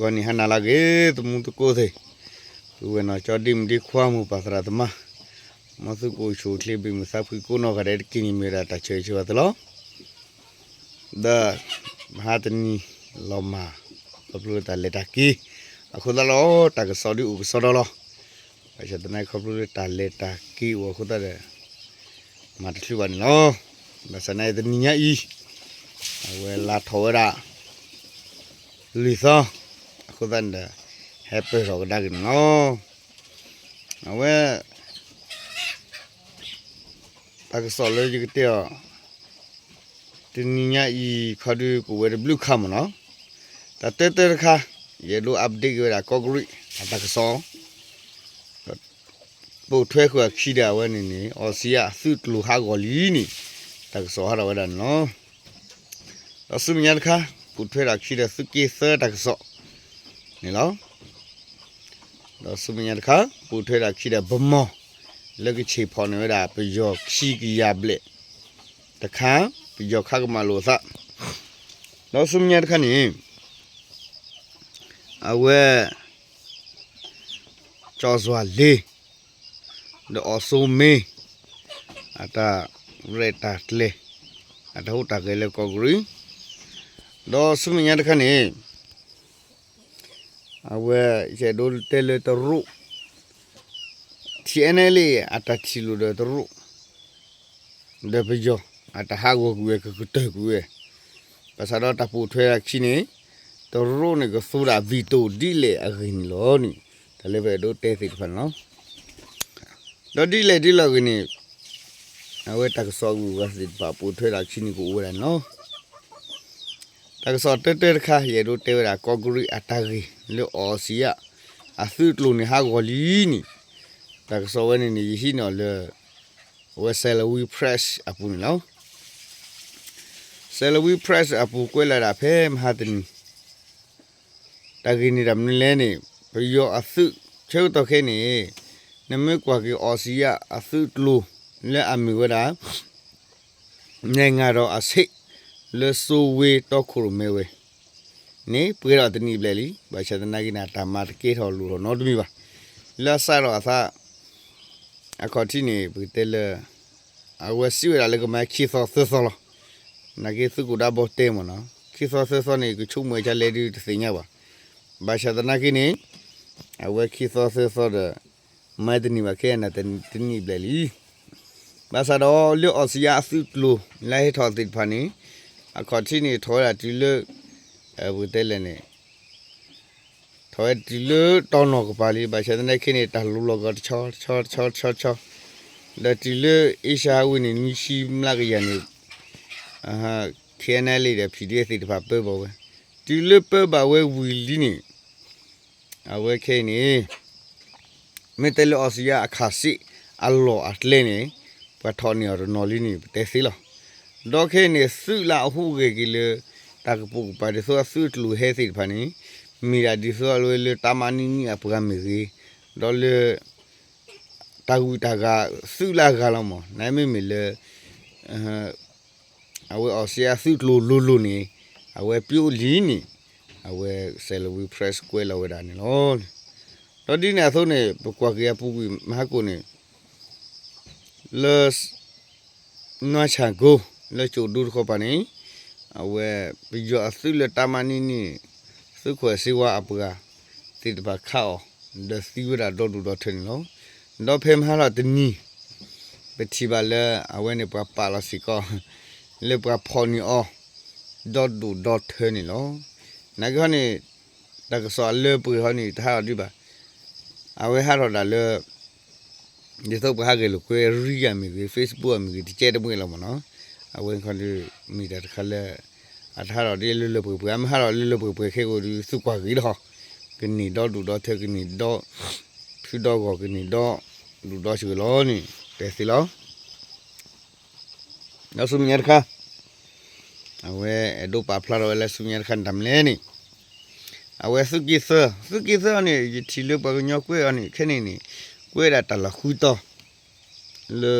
gọn ni hana lagi tu mu tu ko the tu we no cho dim di khwa mu pa sara tama ma su ko shu tle bi mu sa phu ko no ga de ki ni me ra ta che che wa de lo da ha ta ni lo ma pa plu ta le ta ki a khu da lo ta ga so di u so do lo a che ta nai kho plu ta le ta ki wo khu da de ma ta chu wa ni lo da sa nai de ni nya i a we la tho ra လီသာအခုတန်တဲ့ဟက်ပီရောကဒါကနော်အဝဲတာကစော်လေကြီးတဲ့တင်းညာဤခါဒူကိုဝဲဘလူးခမနော်တတဲတဲခါရေလိုအပ်ဒေ့ရကောဂရီအတာကစောပို့ထွဲခွာခီတာဝဲနေနေအော်စီယာသုတလူဟာဂောလီနီတာကစောဟာရဝဲဒါနော်အဆုမြတ်ခါ cụ thuê là khi là sức kia sơ đặc sọ này đó đó số mình nhận khác cụ thuê là khi là bấm mò lấy cái chỉ phò này là bây giờ khi cái nhà bệ đặc khá bây giờ khác mà lộ ra đó số mình nhận khác này à quê cho dọa lê đó ở số mê à ta rê tạt lê à ta hút tạt cái lê có gửi တော့စုမညာတခနဲ့ အဝဲကျေဒိုတဲလေတရုတီအန်အလအတချီလူဒတရုဒေပဂျောအတဟာကိုကွေကကတဲကွေပစတော့တပူထွဲခင်းနေတရုနေကဆူရာဗီတိုဒီလေအရင်လောနီတလေပဲဒိုတဲဖိဖန်နော်တော့ဒီလေဒီလောကင်းအဝဲတက်ဆောကူကစစ်ပါပူထွဲတာခင်းနေ ကိုဝဲနော် tak so te te kha ye do te ra ko guri atagi le o sia a su tlu ni ha go li ni tak so we ni ni hi no le we sel we press apu ni lo sel we press apu kwe la ra phe ma tin tagi ni ram ni le ni pe yo a su cheu to khe ni ne me kwa ki o sia a su tlu le a mi we da နေငါတော့အစိတ် လဆိုဝေတော့ခုမေဝေနေပြေတော့တနီပလေလီဘာချဒနာကိနာတမတ်ကေထော်လူတော့နော်တမီပါလာဆာတော့အသာအခေါ်တီနေဘီတဲလအဝစီဝရလေကမခီသောသသောလနာကေစုကူဒါဘောတဲမနော်ခီသောသသောနေကချုံမွေချလေဒီသိညာပါဘာချဒနာကိနေအဝခီသောသသောဒမဒနီမကေနာတနီပလေလီဘာသာတော့လျော့အစီယာစုလူလဲထော်တိဖာနေ အခါတီနေထောရတီလအဘူတဲလနေထောရတီလတောင်းတော့ကပါလီဘာရှတဲ့ခိနေတာလူလောကချောချောချောချောချောလက်တီလအေရှာဝင်းနီရှိမလာကရနေအာဟာခဲနဲလေးတဲ့ PDF တွေတပါပဲပေါ့ပဲတီလပဲပါဝဲဝီလီနေအဝဲခဲနေမေတလအော်စီယာအခါစီအလောအတလဲနေပထော်နီရနော်လီနေတဲစီလော ဒေါခဲနေစုလာဟုကေကီလေတကပုပါရဆိုဆုတလူဟဲစီဖာနီမီရာဒီဆိုလွေလေတမနီနီအပကမီစီဒေါ်လေတကူတကစုလာကလောမနိုင်မီမီလေအဝဲအော်ဆီယာစုတလူလူလူနေအဝဲပြိုလီနေအဝဲဆယ်လဝီဖရက်ကွဲလောဝဒါနေလောတော့ဒီနေဆိုနေပကွာကရပူပြီးမဟာကိုနေလောနွားချာကို လေချိုဒူခေါပနေအဝဲဘီယောအသုလတမနီနီသုခွေစီဝအပကတိတပခောဒစီဝရဒေါဒူဒေါထင်လောဒေါဖေမဟာလာတနီပတိပါလေအဝဲနေပပါလာစီကောလေပဖော်နီအောဒေါဒူဒေါထင်လောနဂဟနေတကဆောလေပူဟနီထားဒီပါအဝဲဟာတော့လေဒီတော့ဘာကလေးကိုရီယာမီ Facebook မီဒီကျဲတဲ့ပွင့်လောမနော် အဝင်ခါလေးမိတာတခါလဲအထားတော့ဒီလွလွပွေပွေအမဟာတော့လွလွပွေပွေခဲကိုဒီစုကွာကြီးတော့ကနီတော့ဒူတော့ထဲကနီတော့ဖြူတော့ကောကနီတော့လူတော့ရှိလောနီတဲစီလောနောက်စုမြတ်ခါအဝဲအဒိုပါဖလာတော့လဲစုမြတ်ခန်တမ်လဲနီအဝဲစုကိစစုကိစနီချီလပကညောကွေအနီခဲနေနီကွေရတလခူတော့လေ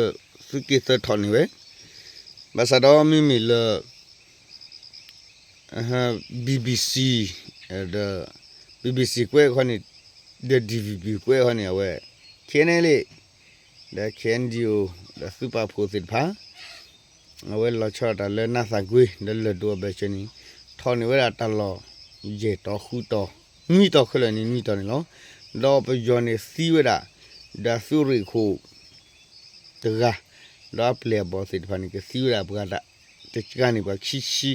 စုကိစထော်နီဝဲ ဘာသာတော်မိမိလအဟ BBC အဲ့ဒါ BBC ကွဲခေါနေ the DVB ကွဲခေါနေအဝဲခင်းနေလေ the candio the super posit ဖာအဝဲလောချတာလဲနာစာကွေးဒလတော့ပဲချနီထော်နေဝဲတာတလောရေတော့ခုတော့မိတော့ခလနေမိတော့နေလောတော့ပယောနေစီဝဲတာဒါဆူရီခုတက တော့ပလေဘောစစ်ဖာနေကစီဝဲတာဘကတာတချကနေပါခီချီ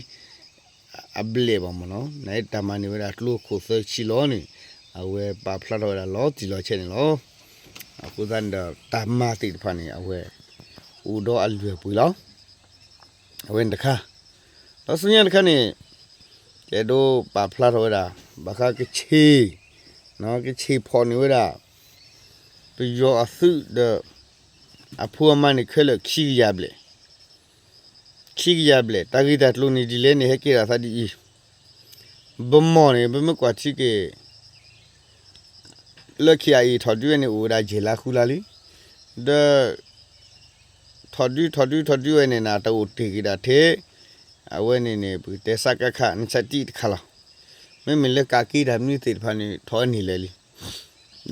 အဘလေပါမနော်နိုင်တမနေဝဲတာလှခုဆချီလောနေအဝဲပါဖလာတော့တာလောတီလောချက်နေလောအခုဇန်ဒတာမတိဖာနေအဝဲဦးတော့အလွယ်ပူလောအဝဲတခါတော့စညတခါနေကဲတော့ပါဖလာတော့တာဘခကချီနော်ကချီဖော်နေဝဲတာပြီးရောအသုဒ အဖူအမနေခဲလခီရပလေ chik yable tagi dat lu ni dile ne heke ra sa di i bommo ne bum kwa chike le kya i thodu ne u da jela khula li de thodu thodu thodu ne na to te ki da the awe ne ne bu te sa ka kha ni sa ti khala me me le ka ki da mi te pha ni tho ni le li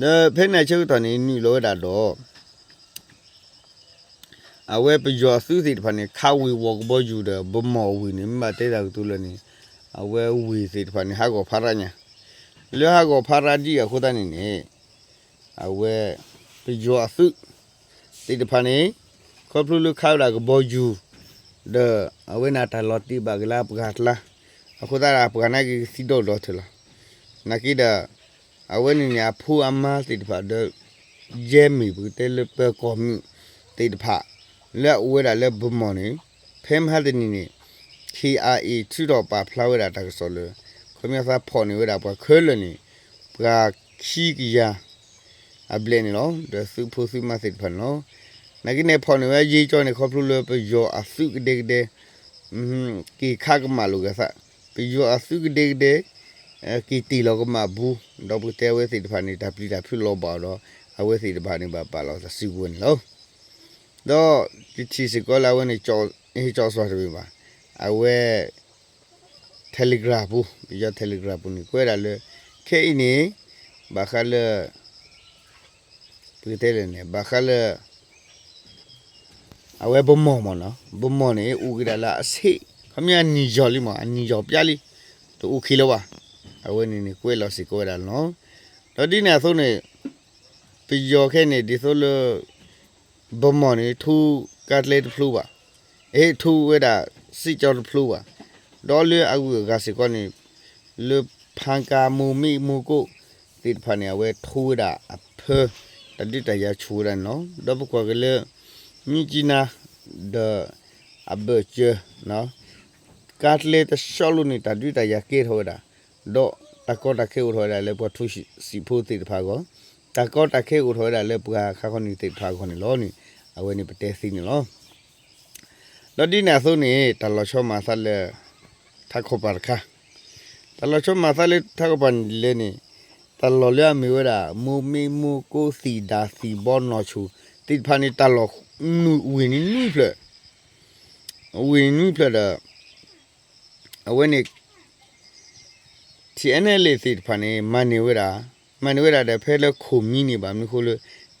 de phe na chu to ni ni lo da do အဝဲပယောစုစီတဖာနေခါဝီဝကဘောယူတယ်ဘမောဝီနေမတဲတာတူလနေအဝဲဝီစီတဖာနေဟာကိုဖာရညာလေဟာကိုဖာရကြီးအခုတန်းနေနေအဝဲပယောအစုစီတဖာနေခေါပလူလူခါလာကဘောယူဒအဝဲနာတလော်တီဘဂလာပဂတ်လာအခုတရာပကနာကြီးစီတော့တော့ထလာနကိဒအဝဲနေညာဖူအမစီတဖာဒဂျဲမီဘူးတဲလပကောမီတေတဖာ လက်ဝဲတာလက်ဘမော်နေဖဲမဟာတဲ့နေနေ KRA ထူတော့ပါဖလာဝဲတာတကဆောလခမရသာဖော်နေဝဲတာပွားခဲလနေပကခီကီယာအဘလနေလောဒဆူဖိုဆူမစစ်ဖန်လောနဂိနေဖော်နေဝဲရေးကြောနေခေါပလူလပယောအစုကဒေကဒေอืมကီခါကမလူကစားပယောအစုကဒေကဒေကီတီလောကမဘူးတော့ဘတဲဝဲစစ်ဖန်နေတာပလီတာဖြစ်လောပါတော့အဝဲစစ်ဖန်နေပါပါလောစီဝင်လော တော့ဒီချီစကောလာဝင်ကြောအေးကြောဆိုတယ်ပါအဝဲ telegraph ဘူးဒီရ telegraph ဘူးကိုရလေခဲအင်းနေဘာခါလေပြတဲ့လေနေဘာခါလေအဝဲဘမောမနော်ဘမောနေဥကြလာအစိခမရနီကြော်လိမအနီကြော်ပြလိတူဥခီလောပါအဝဲနေနေကိုရလောစီကိုရနော်တော့ဒီနေဆိုနေပြယောခဲနေဒီဆိုလို့ ဘမော်နေထူကတ်လက်ဖလူပါအေးထူဝဲတာစီကြော်ဖလူပါဒေါ်လေအကူကစီကောနေလေဖန်ကာမူမီမူကိုတိဖာနေဝဲထူတာအဖတတိတရချူရနော်ဒေါ်ပကွာကလေမြကြီးနာဒအဘချေနော်ကတ်လက်ရှော်လူနေတာတိတရကေထောတာဒေါ်တကောတခေဥထောတာလေပထူစီဖို့တိဖာကောတကောတခေဥထောတာလေပကခါခနီတိဖာခေါနေလောနီ အဝဲနေပတဲစီနေလောလော်ဒီနာဆိုနေတလောချောမှာဆက်လက်ထခုပါခါတလောချောမှာဆက်လက်ထခုပန်လေနေတလောလျမီဝရာမူမီမူကိုစီဒါစီဘောနောချူတိဖာနေတလောနူဝင်းနူဖလက်ဝင်းနူဖလက် da အဝဲနေ TNL စီဖာနေမန်နေဝရာမန်နေဝရာတဲ့ဖဲလခုမီနေပါမခုလ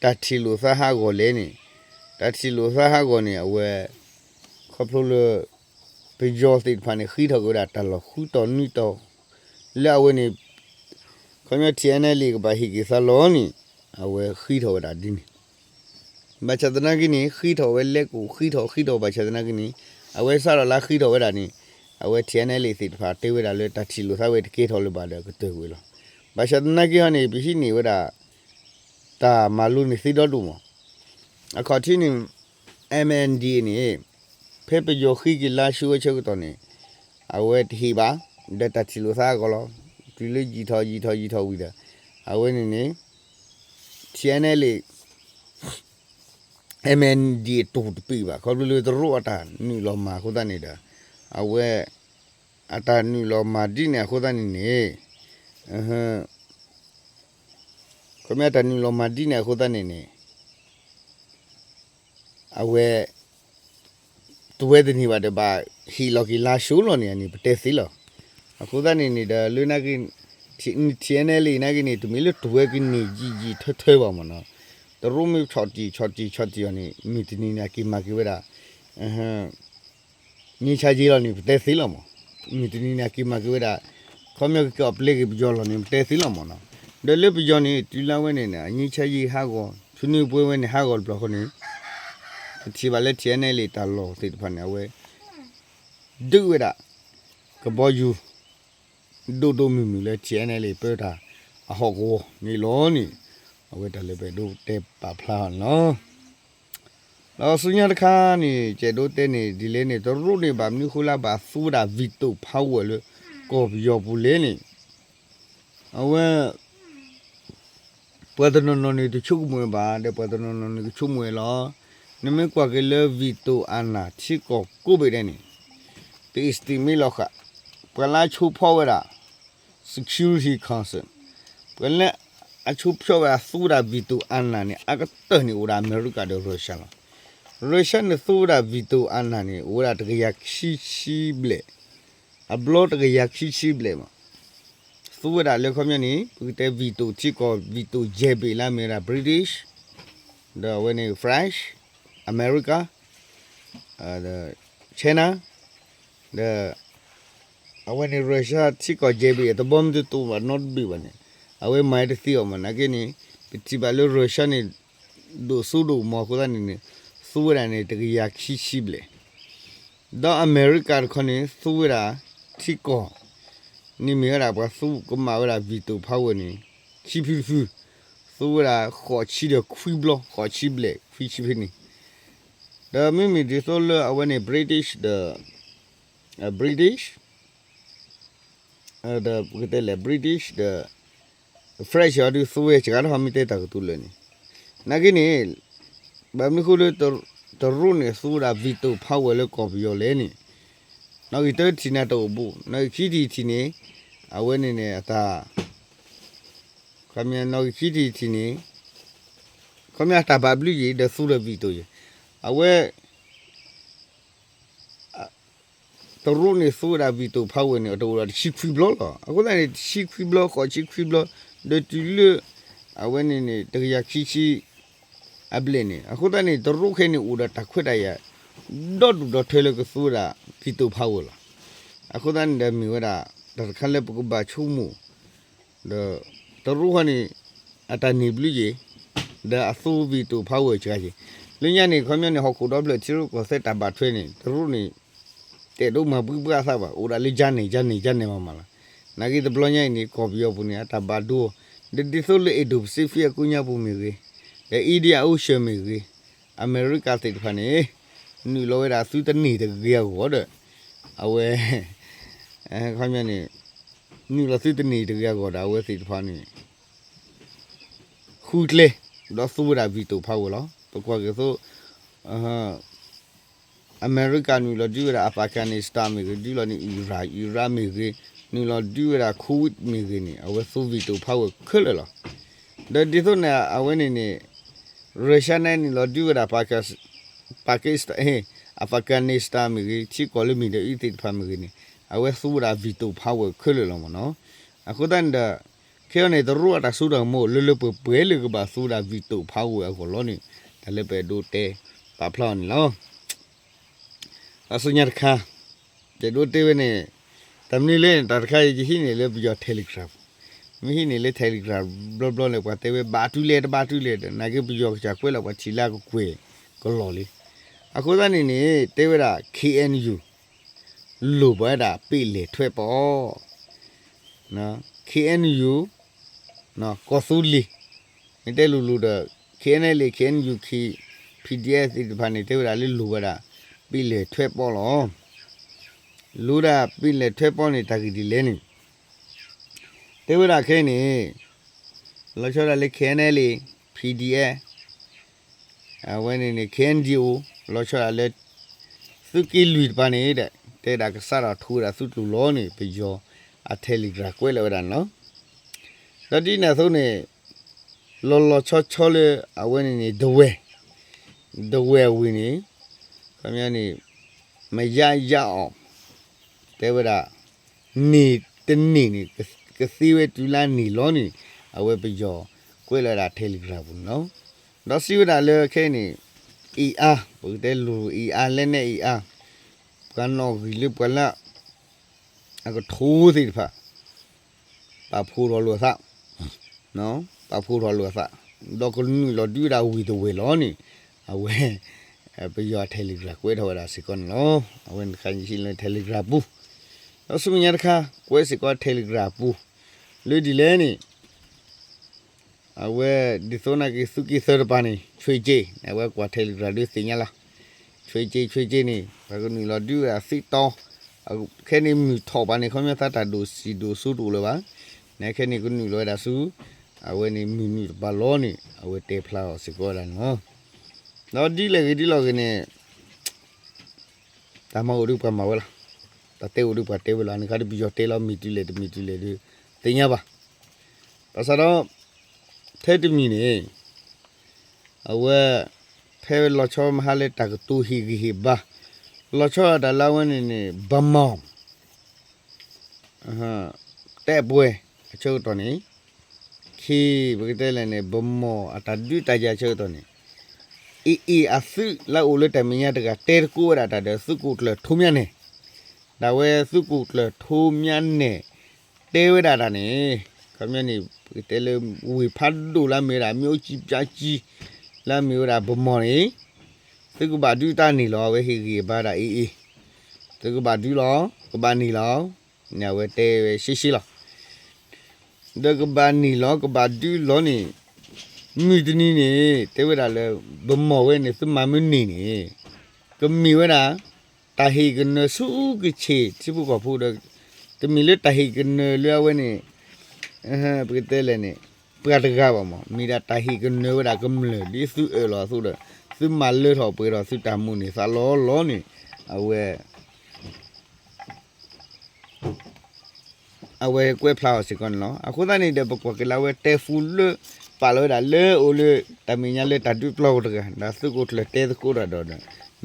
တတီလိုသဟာကိုလဲနေ တတိလိုဆာဟာကိုနေအဝဲခပလိုလပဂျောစစ်ဖာနေခီထောကတာတလခူတော်နီတော်လဲအဝဲနေခမတီအန်အလီကဘာဟီကီဆာလောနီအဝဲခီထောတာဒီနီဘချဒနာကီနီခီထောဝဲလက်ကိုခီထောခီထောဘချဒနာကီနီအဝဲဆာလာခီထောဝဲတာနီအဝဲတီအန်အလီစစ်ဖာတေဝဲတာလဲတတိလိုဆာဝဲတကေထောလပါတယ်ကတေဝဲလောဘချဒနာကီဟနေပရှိနေဝဲတာတာမာလူနီစီတော်တူမော အခါချင်း MND နေဖေပယောခိကလာရှုဝချက်တော့နေအဝဲတီပါဒတချီလိုစားကောလောဒီလေကြီးထောကြီးထောကြီးထောဝီတာအဝဲနေနေ channel လေး MND တူတပြီပါခေါ်လို့တို့အတာနူလောမာခုတနေတာအဝဲအတာနူလောမာဒီနေခုတနေနေအဟမ်ခမတနူလောမာဒီနေခုတနေနေ အဝဲသူဝဲတဲ့နေပါတပါဟီလော်ကီလာရှိုးလော်နေနေပတဲစီလော်အခုသားနေနေတာလွနာကင်းချင်နေလေနာကင်းနေသူမီလို့သူဝဲကင်းနေကြီးကြီးထွထွပါမနော်တရုံးမီချော်တီချော်တီချော်တီနေမိတနေနာကီမာကီဝဲတာအဟမ်ညချကြီးလော်နေပတဲစီလော်မမိတနေနာကီမာကီဝဲတာခေါမြောက်ကပလေကပြောလော်နေပတဲစီလော်မနော်ဒဲလေပြောနေတီလာဝဲနေနာညချကြီးဟာကောသူနေပွဲဝဲနေဟာကောဘလော့ခနေ แล้วนี่เตสิแล้วมั้เนาะเดเลบิจอนี่ตีลาเวนี่นะนี่ชาจีฮาก็ชุนี่ป่วยเวนี่ฮาก็บล็อกนี่ทีบาเลทีเนี่ยเลยตลอดติดพันเอาไว้ดูเวดากบอยู ဒိုဒိုမီမီလဲကျဲနေလေပြောတာအဟောက်ကိုနေလောနီအဝဲတလည်းပဲဒိုတဲပါဖလာနော်လောဆုညာတခါနေကျဲဒိုတဲနေဒီလေးနေတို့ရုနေပါမြခုလာပါသူတာဗီတိုဖောက်ဝဲလို့ကိုပြောဘူးလေနေအဝဲပွေဒနနနေတချုံမွေပါတဲ့ပွေဒနနနေချုံမွေလော နမေကွာကလေဗီတိုအနာချီကိုကိုဘေတဲ့နေတေစတီမီလောခပလာချုဖောက်ဝဲတာ security council ပလက်အချုဖြောရသူရာဗီတူအန်နာနေအကတနေဦးရာအမေရိကဒေရုရှားရုရှားနေသူရာဗီတူအန်နာနေဦးရာတကရခိရှိဘလေအဘလော့တကရခိရှိဘလေမသူရာလေခမနီပူတဲဗီတူချီကောဗီတူဂျေဘီလာမေရာ British the when French America uh, the China the အဝနေရုရှားချစ်ကဂျေဘီတဘုံတူတူမနော့ဘီဝနေအဝဲမိုက်တီယောမနာကင်းပတိဘလိုရုရှားနေဒိုဆူဒိုမောကိုဒန်နေစူရနေတကရခိရှိဘလေဒါအမေရိကန်ခနေစူရာချီကောနိမေရာဘဆူ ကမာဝရာဗီတိုဖာဝနေချီဖီဖူစူရာခေါ်ချီတဲ့ခွီဘလခေါ်ချီဘလေခွီချီဖီနေဒါမိမိဒီဆိုလအဝနေ British the uh, British uh, the kete le British the fresh ya du suwe chigar ha mi te ta tu le ni na ki ni ba mi khu le to to ru ne su ra vi to pha we le ko bi yo le ni na ki te ti na to bu na ki ti ti ni a we ni ne ata kamya na ki ti ti ni kamya ta ba blu yi de su ra vi to ye a we တရုံနေဆိုတာဗီတိုဖောက်ဝင်နေတော့ချီခွီဘလော့လားအခုလည်းချီခွီဘလော့ခေါ်ချီခွီဘလော့ဒတူလအဝဲနေနေတကရခီချီအပလနေအခုတည်းနေတရုခဲနေဦးတာတခွတ်တရဒေါ်ဒေါ်ထဲလကဆိုတာဗီတိုဖောက်လာအခုတည်းနေမီဝရာတခါလေပကဘာချုံမူဒတရုခနေအတနေဘလူကြီးဒါအဆိုဗီတိုဖောက်ဝချာကြီး လင်းရနေခွန်မြနေဟောက်ကိုတော့ဘလချီရုကိုစက်တာဘာထွေးနေတရုနေ te do ma bu ba sa ba ora le jane jane jane ma mala na ki de blonya ni ko bi yo bu ni ata ba do de de so le edo se fi ku nya bu mi ge de india o she mi ge america te de phane ni lo ra su te ni de ge go de a we eh kha mya ni ni lo su te ni de ge go da we se de phane khu tle do su ra vi to pha wo lo to kwa ge so uh အမေရိကန်လူလူရအပါကန်နစ္စတန်မီဒီလနီအီရာအီရာမီရီနူလဒူရခိုဝစ်မီရီနီအဝဆိုဗီတိုဖောက်ခလလာဒဒီဆိုနာအဝနေနေရုရှားနဲ့နီလဒူရပါကတ်ပါကစ္စတန်အဖကန်နစ္စတန်မီရီချီကောလမီဒီအီတိဖာမီရီနီအဝဆိုရာဗီတိုဖောက်ခလလာမနော်အခုတန်ဒခဲနေဒရူအတာဆူရမိုလလပပွဲလေကဘာဆူရာဗီတိုဖောက်ဝဲကောလောနီ ဒါလည်းပဲဒိုတဲပါဖလောန်လော asunyar kha je do te ne tamni le tar kha ji hi ne le bio telegraph mi hi ne le telegraph blo blo le kwa te we ba tu le ba tu le na ke bio cha kwe la kwa chi la ko kwe ko lo le အခုသားနေနေတေဝရ KNU လူပွဲတာပြလေထွက်ပေါ့နော် KNU နော်ကောဆူလီနေတဲ့လူလူတော့ KNL KNU K PDF ဒီဘာနေတေဝရလေးလူပွဲတာပြီးလေထွက်ပေါ်လောလူရာပြီးလေထွက်ပေါ်နေတာကြီးဒီလဲနေတေဝရခဲနေလောချောရလေခဲနေလေ PDF အဝဲနေနေခဲန်ဒီအိုလောချောရလေသုကီလူပါနေတဲ့တဲတာကစားတော့ထူတာသုတူလောနေပြယောအတယ်လီဂရာကွဲလောရနော်တတိနေဆုံးနေ လောလောချောချောလေအဝဲနေနေဒဝဲဒဝဲဝင်းနေခမရနေမရရအောင်တေဝရနေတနေနေကစီဝဲတူလာနီလောနီအဝဲပယောကွဲလာတာ Telegram ဘူးနော်တော့စီဝဒါလေခဲနီ ER ဘုတဲ့လူ ER လည်းနဲ့ ER ကန်နော်ဂီလပလာအကထိုးစီဖာပါဖူရောလို့သနော် ပါဖူရောလို့သတော့ကလူလောဒူရာဝီတဝေလောနီအဝဲအပယော Telegram ကွဲထော်တာစီကွန်နော်အဝဲခိုင်ရှိလဲ Telegram ဘူးတော့စမညာတခါကွဲစီကွာ Telegram ပူလူဒီလဲနေအဝဲဒီဆိုနာကီစုကီဆရပါနေချွေကြေးအဝဲကွာ Telegram ဒီစညာလာချွေကြေးချွေကြေးနေဘာကနီလာဒူအစီတောအခုခဲနေမြူထော်ပါနေခွန်မြတ်တာဒိုစီဒိုဆူဒိုလပါနဲခဲနေကနီလောဒါဆူ အဝဲနေမြူမြူဘာလောနေအဝဲတေဖလာစီကောလာနော်တော့ဒီလေဒီလောကနေတမောရုပမာဝလာတတဲဝရုပတဲဝလာနေခါဒီပြီးတော့တဲလောက်မီတူလေတမီတူလေဒီတင်ရပါဒါဆိုတော့ထဲတမီနေအဝဲဖဲလောချောမဟာလေတကတူဟီဂီဟီဘာလောချောဒါလာဝနေနေဘမောင်အဟတဲ့ပွဲအချို့တော့နေ ခီဘကတဲလည်းနေဘမောအတဒူတကြချို့တော့နေအီအီအဖီလာဦးလေတမီရတကတဲကူရတာတဲ့စုကုတ်လေထုံမြနေဒါဝဲစုကုတ်လထိုးမြန်းနဲ့တဲဝဲတာတာနေခမနေတဲလေဝေဖတ်ဒူလာမေရာမျိုးကြီးပြကြီးလာမျိုးရာဘမော်နေသကဘာဒူတာနေလောဝဲဟီဂီဘာဒါအေးအေးသကဘာဒူလောကဘာနေလောညာဝဲတဲဝဲရှိရှိလော ဒကဘာနေလောကဘာဒူလောနေမိတနီနေတဲဝဲတာလေဘမော်ဝဲနေစမမနေနေကမီဝဲတာ ta hi gun su ki che ti bu ko phu de te mi le ta hi gun le we ni eh bu te le ni pra de ga ba mo mi da ta hi gun ne da kum le di su e lo su de su ma le tho pu ro su ta mu ni sa lo lo ni a we a we kwe flower si kon lo a khu da ni de bu ko ke la we te fu le pa lo da le o le ta mi nya le ta du flower de ga da su ko le te ko da do de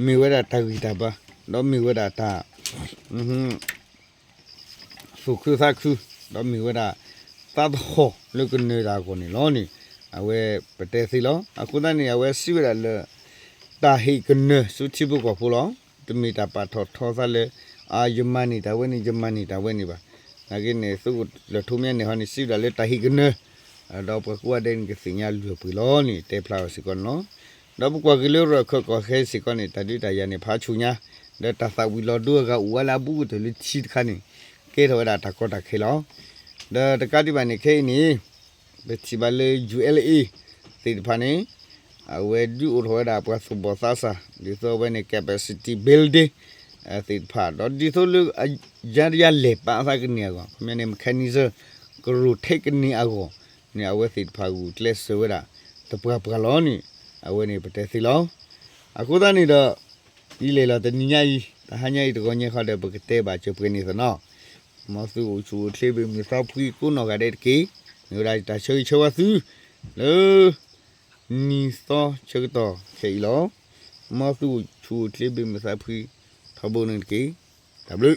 mi we da ta gi ta ba တော့မီဝဒတာอือဟึစုခုသခုတော့မီဝဒသတ်ဟောလုကနေတာကိုနေလောနေအဝဲပတဲစီလောအခုတနေအဝဲစီဝရလတာဟိကနစုချိဘကိုဖူလောတမီတာပါထောထောသလေအာယမနီတဝဲနေယမနီတဝဲနေပါ ငါကနေစုလထုမြနေဟောနေစီရလေတာဟိကနတော့ပကွာတဲ့ကစညာလူပူလောနေတေဖလာစီကောနော်တော့ပကွာကလေးရခခခဲစီကောနေတတိတရနေဖာချူညာဒါတသဝီလောဒုကဝလာဘူးတလူချီခါနေကဲထော်ဒါတကောတခေလောဒါတကတိပါနေခေနေဘချီပါလေ ULA တိဖာနေအဝဲဒူထော်ဒါပတ်စဘောဆာဆာဒီဆိုဝဲနေ capacity building အတိဖာတော့ဒီဆိုလူဂျာရလေပါဖာကနေကောခမနေ mechanism ကရူ technique အကောနေအဝဲတိဖာကူ class ဆိုရတပပကလောနေအဝဲနေပတဲစီလောအခုတန်းနေတော့ဒီလေလာတညညာကြီးတဟညာကြီးတကောညခတဲ့ဘကတဲ့ပါချုပ်ပြနေစနော်မဆူချူထေဘမီစာဖီကုနောကတဲ့ကေမျိုးလိုက်တချိုချောဆူလေနီစောချက်တော့ခေလောမဆူချူထေဘမီစာဖီ ထဘုန်ကေ W